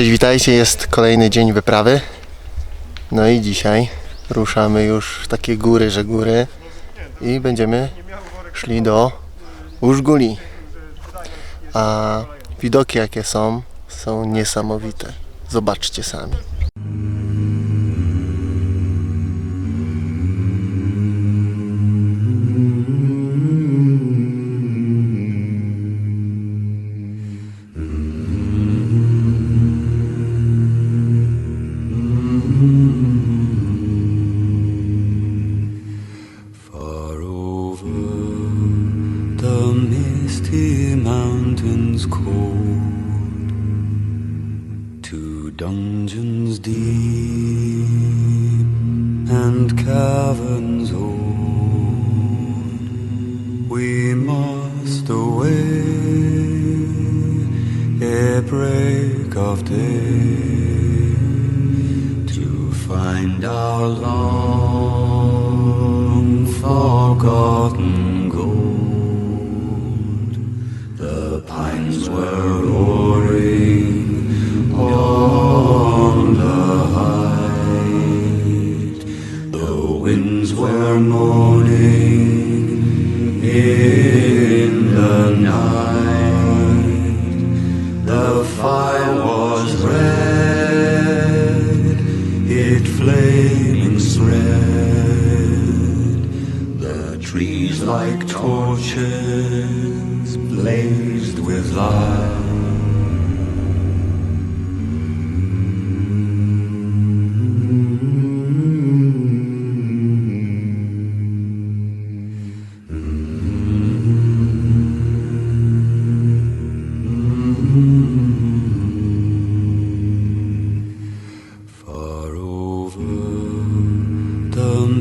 Cześć, witajcie. Jest kolejny dzień wyprawy. No i dzisiaj ruszamy już w takie góry, że góry i będziemy szli do Użguli. A widoki jakie są, są niesamowite. Zobaczcie sami. The misty mountains cold, to dungeons deep and caverns old, we must away ere break of day to find our long like torches blazed with light.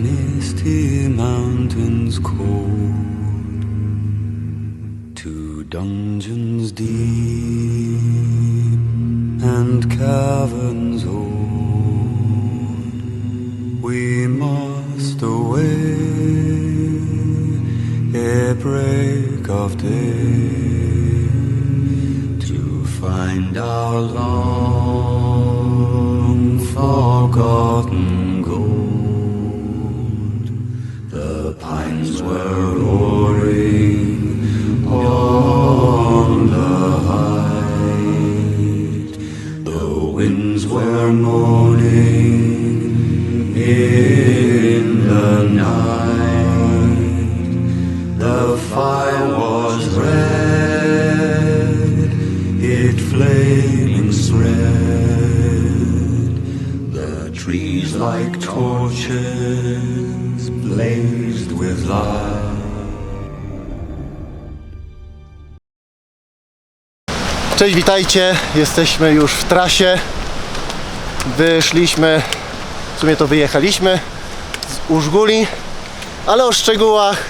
Misty mountains cold, to dungeons deep and caverns old, we must away ere break of day to find our long forgotten were roaring on the height, the winds were moaning in the night. The fire was red, it flaming red. The trees like torches blazed with light. Cześć, witajcie. Jesteśmy już w trasie. Wyszliśmy, w sumie to wyjechaliśmy z Użguli, ale o szczegółach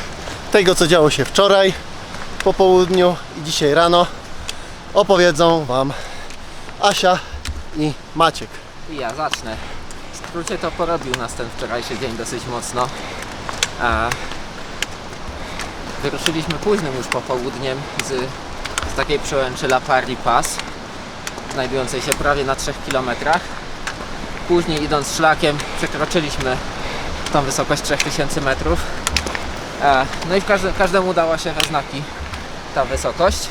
tego, co działo się wczoraj po południu i dzisiaj rano opowiedzą Wam Asia i Maciek. I ja zacznę. W skrócie to porobił nas ten wczorajszy dzień dosyć mocno. A wyruszyliśmy późnym już popołudniem z, z takiej przełęczy La Pari Pass, znajdującej się prawie na 3 km. Później idąc szlakiem przekroczyliśmy tą wysokość 3000 metrów. E, No i w każdym, każdemu dała się we znaki ta wysokość.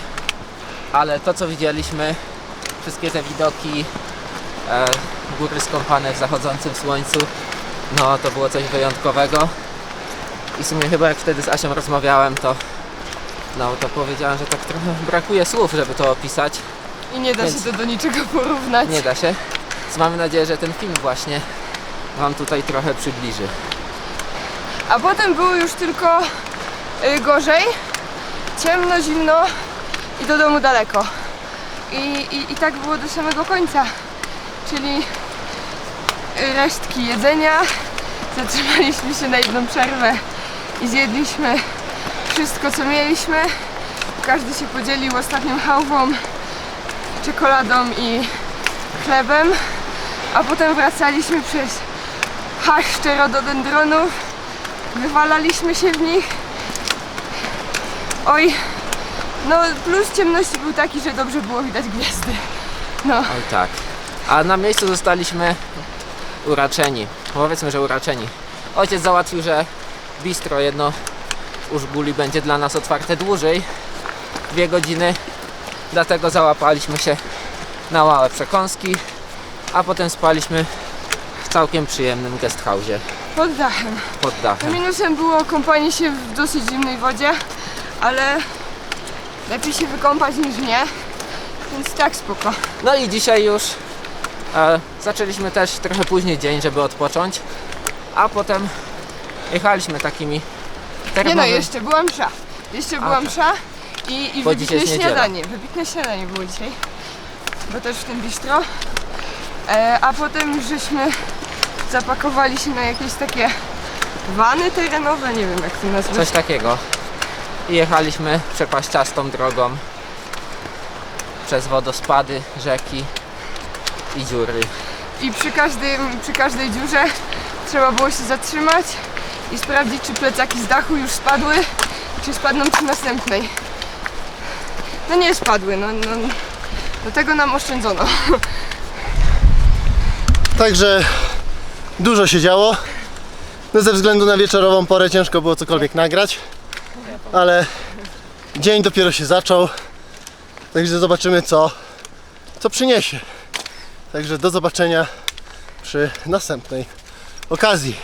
Ale to co widzieliśmy, wszystkie te widoki, e, góry skąpane w zachodzącym słońcu. No to było coś wyjątkowego. I w sumie chyba jak wtedy z Asią rozmawiałem, to no to powiedziałem, że tak trochę brakuje słów, żeby to opisać. I nie da Więc- się to do niczego porównać. Nie da się. Więc mamy nadzieję, że ten film właśnie Wam tutaj trochę przybliży. A potem było już tylko y, gorzej, ciemno, zimno i do domu daleko. I, i, I tak było do samego końca. Czyli resztki jedzenia. Zatrzymaliśmy się na jedną przerwę i zjedliśmy wszystko co mieliśmy. Każdy się podzielił ostatnią chałwą, czekoladą i chlebem. A potem wracaliśmy przez haszcze rododendronów. Wywalaliśmy się w nich. Oj, no plus ciemności był taki, że dobrze było widać gwiazdy. No, Oj tak. A na miejscu zostaliśmy uraczeni. Powiedzmy, że uraczeni. Ojciec załatwił, że bistro jedno u Żguli będzie dla nas otwarte dłużej. Dwie godziny. Dlatego załapaliśmy się na małe przekąski. A potem spaliśmy w całkiem przyjemnym guest house'ie Pod dachem. pod dachem. Minusem było kąpanie się w dosyć zimnej wodzie, ale lepiej się wykąpać niż nie, więc tak spoko. No i dzisiaj już zaczęliśmy też trochę później dzień, żeby odpocząć, a potem jechaliśmy takimi Nie no, jeszcze była msza. Jeszcze była msza i, i Bo dzisiaj wybitne jest niedziela. śniadanie. Wybitne śniadanie było dzisiaj, bo też w tym bistro. E, a potem już żeśmy zapakowali się na jakieś takie wany terenowe, nie wiem jak to nazwać. Coś takiego. I jechaliśmy przepaściastą drogą przez wodospady, rzeki i dziury. I przy, każdym, przy każdej dziurze trzeba było się zatrzymać i sprawdzić, czy plecaki z dachu już spadły, czy spadną przy następnej. No nie spadły, no, no, do tego nam oszczędzono. Także dużo się działo. No ze względu na wieczorową porę ciężko było cokolwiek nagrać, ale dzień dopiero się zaczął. Także zobaczymy co, co przyniesie. Także do zobaczenia przy następnej okazji.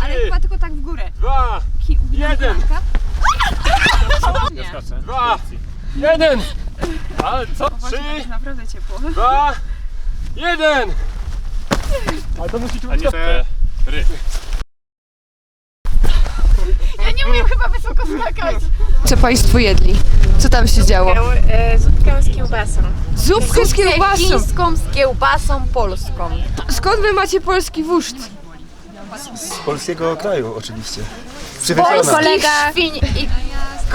Ale chyba tylko tak w górę. Dwa, jeden. Dwa, jeden. Ale co? Trzy, Naprawdę ciepło. dwa, jeden. Ale to musi cztery. Co Państwo jedli? Co tam się działo? E, Zupkę z kiełbasą. Zupkę z kiełbasą. chińską z kiełbasą polską. Skąd Wy macie polski wóżd? Z polskiego kraju oczywiście. Kolega świń i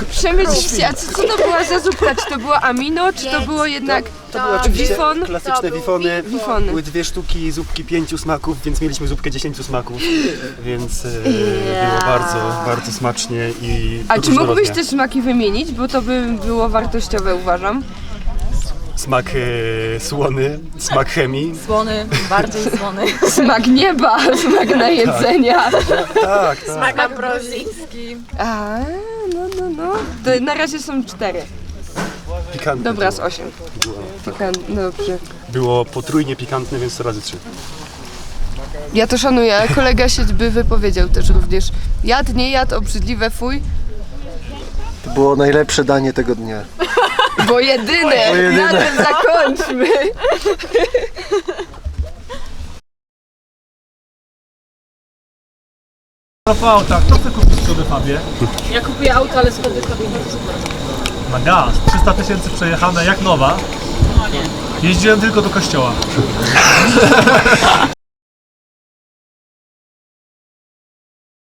Przemyślcie, a co, co to była za zupka? Czy to było amino, czy to było jednak To były oczywiście wifon? klasyczne wifony. Wifony. Były dwie sztuki zupki pięciu smaków, więc mieliśmy zupkę dziesięciu smaków. Więc e, było bardzo, bardzo smacznie i A czy mógłbyś te smaki wymienić? Bo to by było wartościowe, uważam. Smak e, słony, smak chemii. słony, bardziej słony. Smak nieba, smak najedzenia. Tak, tak. Smak ambrozyjski. A, no, no, no. To na razie są cztery. Pikantne Dobra, z było. osiem. Pikant, dobrze. Było potrójnie pikantne, więc to razy trzy. Ja to szanuję, kolega się by wypowiedział też również. Jad, nie jad, obrzydliwe fuj, To było najlepsze danie tego dnia. Bo jedyne, jedyne. na tym zakończmy. Po autach, kto chce kupić Skodę Fabie? Ja kupuję auto, ale schody sobie Na gaz, 300 tysięcy przejechane jak nowa. Jeździłem tylko do kościoła.